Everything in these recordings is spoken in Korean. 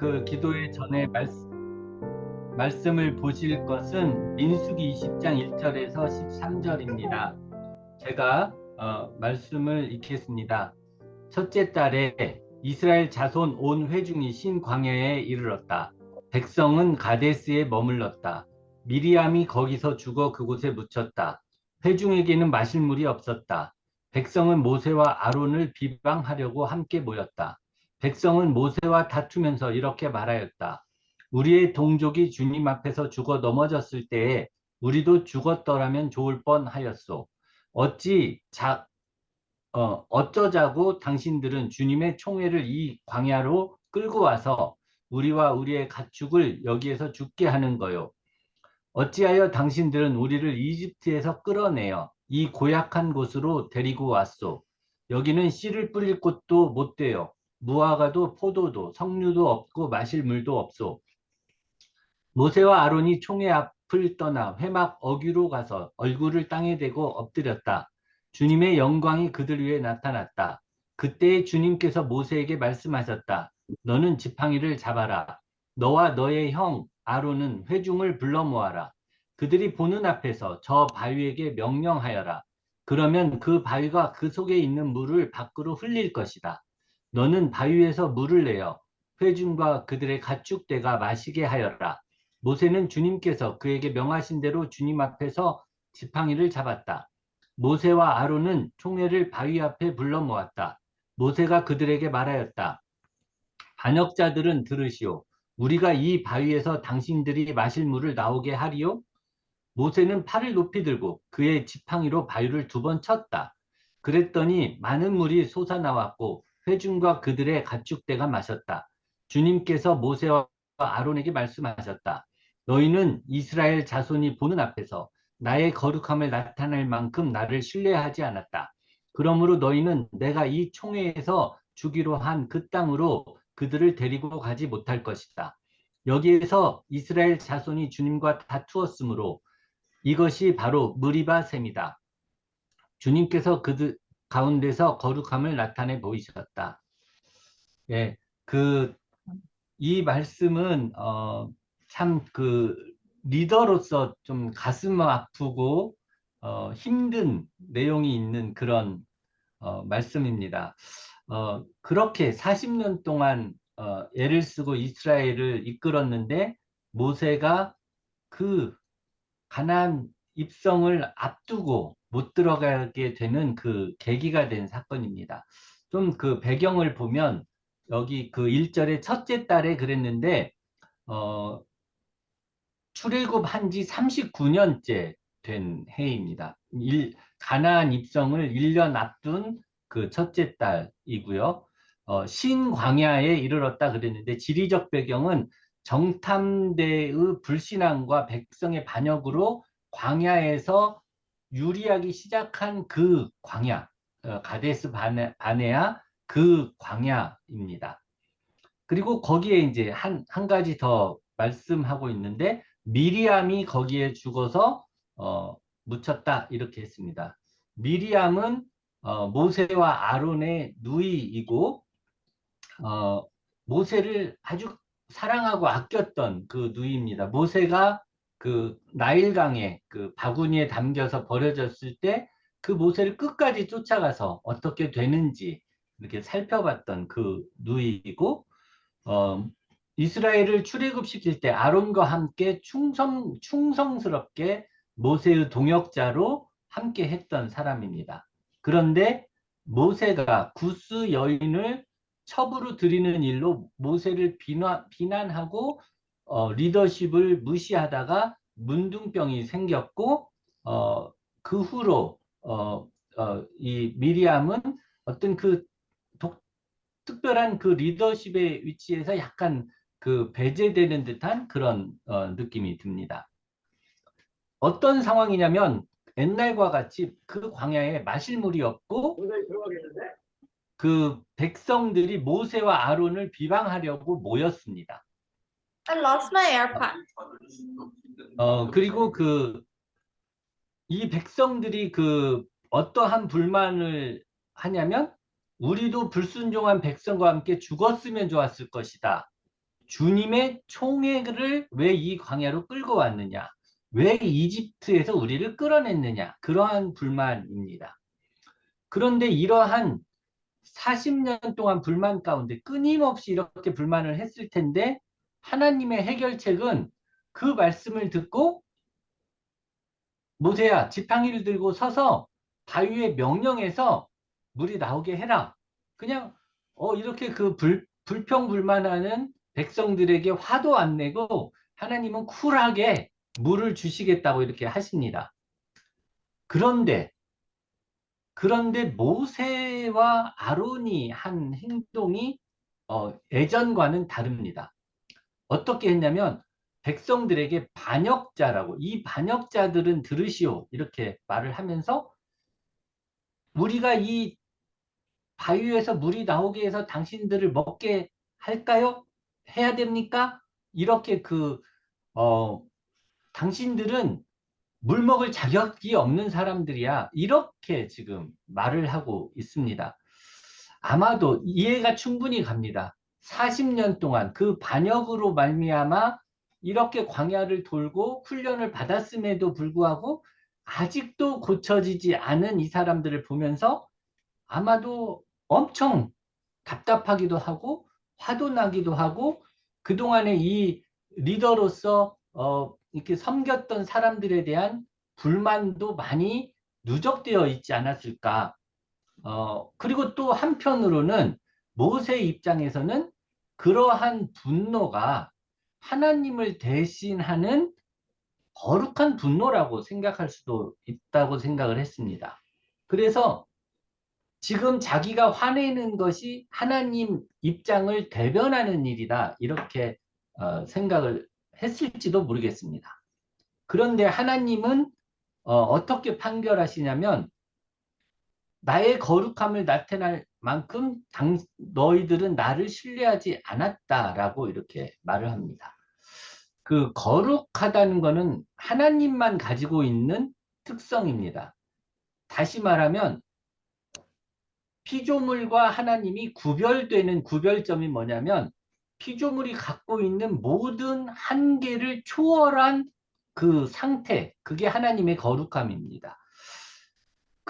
그 기도의 전에 말씀, 말씀을 보실 것은 민수기 20장 1절에서 13절입니다. 제가 어, 말씀을 읽겠습니다. 첫째 달에 이스라엘 자손 온 회중이 신 광야에 이르렀다. 백성은 가데스에 머물렀다. 미리암이 거기서 죽어 그곳에 묻혔다. 회중에게는 마실 물이 없었다. 백성은 모세와 아론을 비방하려고 함께 모였다. 백성은 모세와 다투면서 이렇게 말하였다. 우리의 동족이 주님 앞에서 죽어 넘어졌을 때에 우리도 죽었더라면 좋을 뻔하였소. 어찌 자, 어, 어쩌자고 당신들은 주님의 총회를 이 광야로 끌고 와서 우리와 우리의 가축을 여기에서 죽게 하는 거요. 어찌하여 당신들은 우리를 이집트에서 끌어내어 이 고약한 곳으로 데리고 왔소. 여기는 씨를 뿌릴 곳도 못 돼요. 무화과도 포도도 석류도 없고 마실 물도 없소. 모세와 아론이 총회 앞을 떠나 회막 어귀로 가서 얼굴을 땅에 대고 엎드렸다. 주님의 영광이 그들 위에 나타났다. 그때 주님께서 모세에게 말씀하셨다. 너는 지팡이를 잡아라. 너와 너의 형 아론은 회중을 불러 모아라. 그들이 보는 앞에서 저 바위에게 명령하여라. 그러면 그 바위가 그 속에 있는 물을 밖으로 흘릴 것이다. 너는 바위에서 물을 내어 회중과 그들의 가축대가 마시게 하여라. 모세는 주님께서 그에게 명하신 대로 주님 앞에서 지팡이를 잡았다. 모세와 아론은 총회를 바위 앞에 불러 모았다. 모세가 그들에게 말하였다. 반역자들은 들으시오. 우리가 이 바위에서 당신들이 마실 물을 나오게 하리요? 모세는 팔을 높이 들고 그의 지팡이로 바위를 두 번 쳤다. 그랬더니 많은 물이 솟아나왔고 회중과 그들의 가축대가 마셨다. 주님께서 모세와 아론에게 말씀하셨다. 너희는 이스라엘 자손이 보는 앞에서 나의 거룩함을 나타낼 만큼 나를 신뢰하지 않았다. 그러므로 너희는 내가 이 총회에서 주기로 한 그 땅으로 그들을 데리고 가지 못할 것이다. 여기에서 이스라엘 자손이 주님과 다투었으므로 이것이 바로 무리바 셈이다. 주님께서 그들 가운데서 거룩함을 나타내 보이셨다. 예, 그 이 말씀은 어, 참 그 리더로서 좀 가슴 아프고 어, 힘든 내용이 있는 그런 어, 말씀입니다. 어, 그렇게 40년 동안 어, 애를 쓰고 이스라엘을 이끌었는데 모세가 그 가나안 입성을 앞두고 못 들어가게 되는 그 계기가 된 사건입니다. 좀 그 배경을 보면 여기 그 1절의 첫째 달에 그랬는데 어, 출애굽 한지 39년째 된 해입니다. 일, 가나안 입성을 1년 앞둔 그 첫째 달이고요. 어, 신광야에 이르렀다 그랬는데 지리적 배경은 정탐대의 불신앙과 백성의 반역으로 광야에서 유리하기 시작한 그 광야, 어, 가데스 바네, 바네아 그 광야입니다. 그리고 거기에 이제 한, 한 가지 더 말씀하고 있는데 미리암이 거기에 죽어서 어, 묻혔다 이렇게 했습니다. 미리암은 어, 모세와 아론의 누이이고 어, 모세를 아주 사랑하고 아꼈던 그 누이입니다. 모세가 그 나일강에 그 바구니에 담겨서 버려졌을 때 그 모세를 끝까지 쫓아가서 어떻게 되는지 이렇게 살펴봤던 그 누이이고 어, 이스라엘을 출애굽시킬 때 아론과 함께 충성 충성스럽게 모세의 동역자로 함께 했던 사람입니다. 그런데 모세가 구스 여인을 첩으로 드리는 일로 모세를 비난, 비난하고 어, 리더십을 무시하다가 문둥병이 생겼고 어, 그 후로 어, 어, 이 미리암은 어떤 그 독, 특별한 그 리더십의 위치에서 약간 그 배제되는 듯한 그런 어, 느낌이 듭니다. 어떤 상황이냐면 옛날과 같이 그 광야에 마실 물이 없고 그 백성들이 모세와 아론을 비방하려고 모였습니다. I lost my AirPod. 어 그리고 그 이 백성들이 그 어떠한 불만을 하냐면 우리도 불순종한 백성과 함께 죽었으면 좋았을 것이다. 주님의 총애를 왜 이 광야로 끌고 왔느냐? 왜 이집트에서 우리를 끌어냈느냐? 그러한 불만입니다. 그런데 이러한 40년 동안 불만 가운데 끊임없이 이렇게 불만을 했을 텐데 하나님의 해결책은 그 말씀을 듣고 모세야 지팡이를 들고 서서 바위에 명령해서 물이 나오게 해라. 그냥 어 이렇게 그 불, 불평불만하는 백성들에게 화도 안 내고 하나님은 쿨하게 물을 주시겠다고 이렇게 하십니다. 그런데 그런데 모세와 아론이 한 행동이 어, 예전과는 다릅니다. 어떻게 했냐면 백성들에게 반역자라고 이 반역자들은 들으시오 이렇게 말을 하면서 우리가 이 바위에서 물이 나오게 해서 당신들을 먹게 할까요? 해야 됩니까? 이렇게 그 어, 당신들은 물 먹을 자격이 없는 사람들이야. 이렇게 지금 말을 하고 있습니다. 아마도 이해가 충분히 갑니다. 40년 동안 그 반역으로 말미암아 이렇게 광야를 돌고 훈련을 받았음에도 불구하고 아직도 고쳐지지 않은 이 사람들을 보면서 아마도 엄청 답답하기도 하고 화도 나기도 하고 그동안에 이 리더로서 어, 이렇게 섬겼던 사람들에 대한 불만도 많이 누적되어 있지 않았을까. 어, 그리고 또 한편으로는 모세 입장에서는 그러한 분노가 하나님을 대신하는 거룩한 분노라고 생각할 수도 있다고 생각을 했습니다. 그래서 지금 자기가 화내는 것이 하나님 입장을 대변하는 일이다. 이렇게 어, 생각을 했을지도 모르겠습니다. 그런데 하나님은 어, 떻게 판결하시냐면 나의 거룩함을 나타낼 만큼 당, 너희들은 나를 신뢰하지 않았다라고 이렇게 말을 합니다. 그 거룩하다는 것은 하나님만 가지고 있는 특성입니다. 다시 말하면 피조물과 하나님이 구별되는 구별점이 뭐냐면 피조물이 갖고 있는 모든 한계를 초월한 그 상태, 그게 하나님의 거룩함입니다.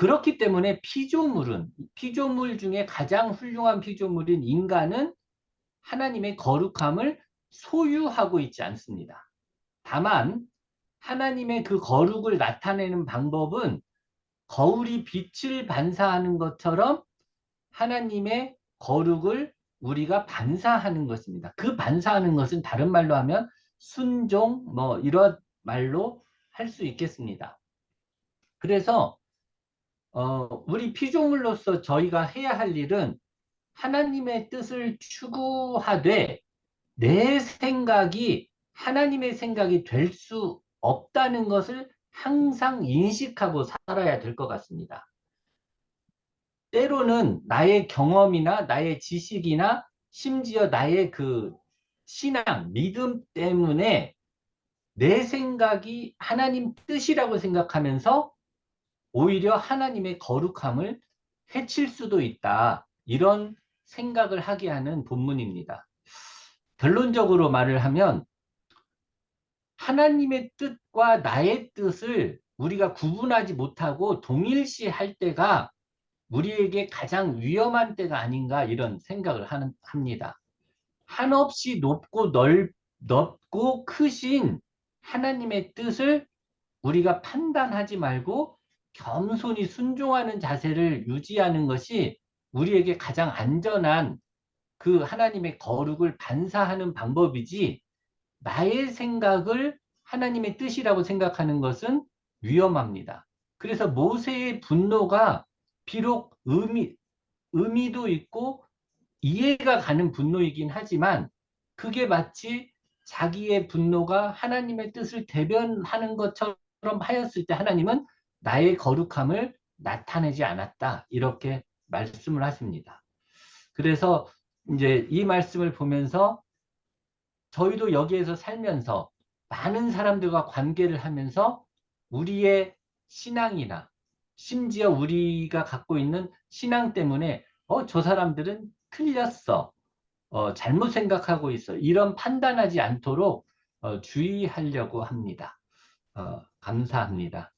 그렇기 때문에 피조물은, 피조물 중에 가장 훌륭한 피조물인 인간은 하나님의 거룩함을 소유하고 있지 않습니다. 다만, 하나님의 그 거룩을 나타내는 방법은 거울이 빛을 반사하는 것처럼 하나님의 거룩을 우리가 반사하는 것입니다. 그 반사하는 것은 다른 말로 하면 순종 뭐 이런 말로 할 수 있겠습니다. 그래서 어, 우리 피조물로서 저희가 해야 할 일은 하나님의 뜻을 추구하되 내 생각이 하나님의 생각이 될 수 없다는 것을 항상 인식하고 살아야 될 것 같습니다. 때로는 나의 경험이나 나의 지식이나 심지어 나의 그 신앙, 믿음 때문에 내 생각이 하나님 뜻이라고 생각하면서 오히려 하나님의 거룩함을 해칠 수도 있다. 이런 생각을 하게 하는 본문입니다. 결론적으로 말을 하면 하나님의 뜻과 나의 뜻을 우리가 구분하지 못하고 동일시할 때가 우리에게 가장 위험한 때가 아닌가 이런 생각을 하는, 합니다. 한없이 높고 넓, 넓고 크신 하나님의 뜻을 우리가 판단하지 말고 겸손히 순종하는 자세를 유지하는 것이 우리에게 가장 안전한 그 하나님의 거룩을 반사하는 방법이지 나의 생각을 하나님의 뜻이라고 생각하는 것은 위험합니다. 그래서 모세의 분노가 비록 의미, 의미도 있고 이해가 가는 분노이긴 하지만 그게 마치 자기의 분노가 하나님의 뜻을 대변하는 것처럼 하였을 때 하나님은 나의 거룩함을 나타내지 않았다. 이렇게 말씀을 하십니다. 그래서 이제 이 말씀을 보면서 저희도 여기에서 살면서 많은 사람들과 관계를 하면서 우리의 신앙이나 심지어 우리가 갖고 있는 신앙 때문에 어, 저 사람들은 틀렸어. 어, 잘못 생각하고 있어. 이런 판단하지 않도록 어, 주의하려고 합니다. 어, 감사합니다.